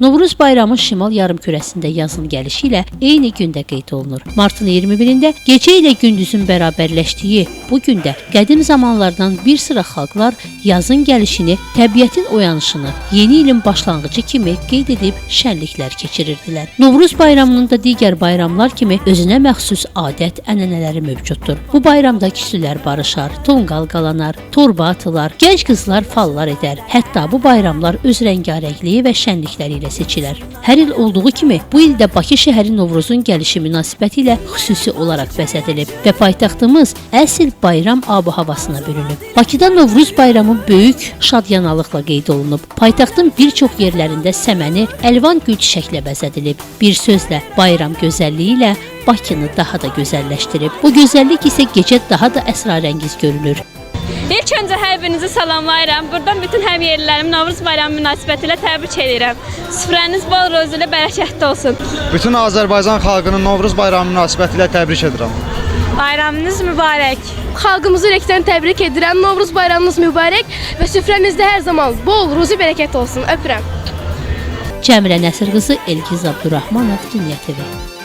Novruz bayramı şimal yarımkürəsində yazın gəlişi ilə eyni gündə qeyd olunur. Martın 21-də gecə ilə gündüzün bərabərləşdiyi bu gündə qədim zamanlardan bir sıra xalqlar yazın gəlişini, təbiətin oyanışını, yeni ilin başlanğıcı kimi qeyd edib şənliklər keçirirdilər. Novruz bayramının da digər bayramlar kimi özünə məxsus adət-ənənələri mövcuddur. Bu bayramda kişilər barışar, tonqal qalanar, torba atılar, gənc qızlar fallar edər. Hətta bu bayramlar öz rəngarəngliyi və şənlikləri ilə seçilir. Hər il olduğu kimi bu il də Bakı şəhəri Novruzun gəlişi münasibətilə xüsusi olaraq bəzədilib və paytaxtımız əsl bayram ab-havasına bürünüb. Bakıda Novruz bayramı böyük şadyanalıqla qeyd olunub. Paytaxtın bir çox yerlərində səməni əlvan gül çiçəklə bəzədilib. Bir sözlə bayram gözəlliyi ilə Bakını daha da gözəlləşdirib. Bu gözəllik isə gecə daha da əsrarəngiz görünür. İlk öncə hər birinizi salamlayıram. Buradan bütün həmyerlilərimi Novruz bayramı münasibətilə təbrik edirəm. Süfrəniz bol rozulu, bərəkətli olsun. Bütün Azərbaycan xalqını Novruz bayramı münasibətilə təbrik edirəm. Bayramınız mübarək. Xalqımızı ürəkdən təbrik edirəm. Novruz bayramınız mübarək və süfrənizdə hər zaman bol ruzi bərəkət olsun. Öpürəm. Cəmrə Nəsir qızı Elgiz Abdurrahmanov Dünya TV.